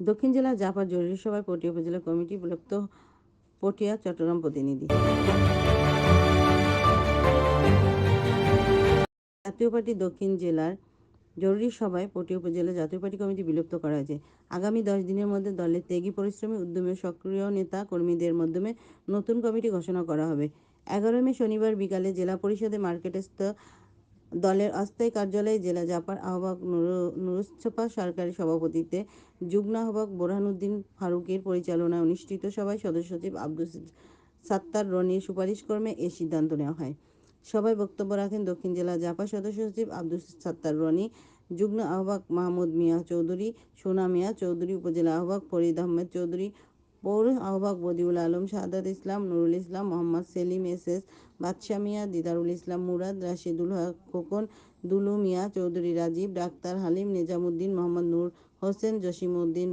দক্ষিণ জেলা জাপার জরুরি সভায় পটিয়া উপজেলা কমিটি বিলুপ্ত পটিয়া, চট্টগ্রাম প্রতিনিধি। জাতীয় পার্টি দক্ষিণ জেলার জরুরি সভায় পটিয়া উপজেলা জাতীয় পার্টি কমিটি বিলুপ্ত করা হয়েছে। আগামী দশ দিনের মধ্যে দলের ত্যাগী পরিশ্রমী, উদ্যমী সক্রিয় নেতা কর্মীদের মাধ্যমে নতুন কমিটি ঘোষণা করা হবে। এগারো মে শনিবার বিকালে জেলা পরিষদে মার্কেটস্থ দলের অস্থায়ী কার্যালয়ে জেলা জাপার আহ্বায়ক নুরু- নুরুচ্ছপা সরকারি সভাপতিত্বে যুগ্ম আহ্বায়ক বোরহানুদ্দিন ফারুকের পরিচালনায় অনুষ্ঠিত সভায় সদস্য সচিব আব্দুল সাত্তার রনির সুপারিশক্রমে এ সিদ্ধান্ত নেওয়া হয়। সভায় বক্তব্য রাখেন দক্ষিণ জেলা জাপা সদস্য সচিব আব্দুল সাত্তার রনি, যুগ্ম আহ্বায়ক মাহমুদ মিয়া চৌধুরী, সোনা মিয়া চৌধুরী, উপজেলা আহ্বায়ক ফরিদ আহমেদ চৌধুরী পৌর আহ্বায়ক Badiul Alam Sadat Islam, Nurul Islam, Mohammad Selim, S S Badsha Mia, Didarul Islam Murad, Rashidul Haque Khokon, Dulu Mia Chowdhury Rajib, doctor Halim Nizamuddin, Mohammad নূর হোসেন, জসিমউদ্দিন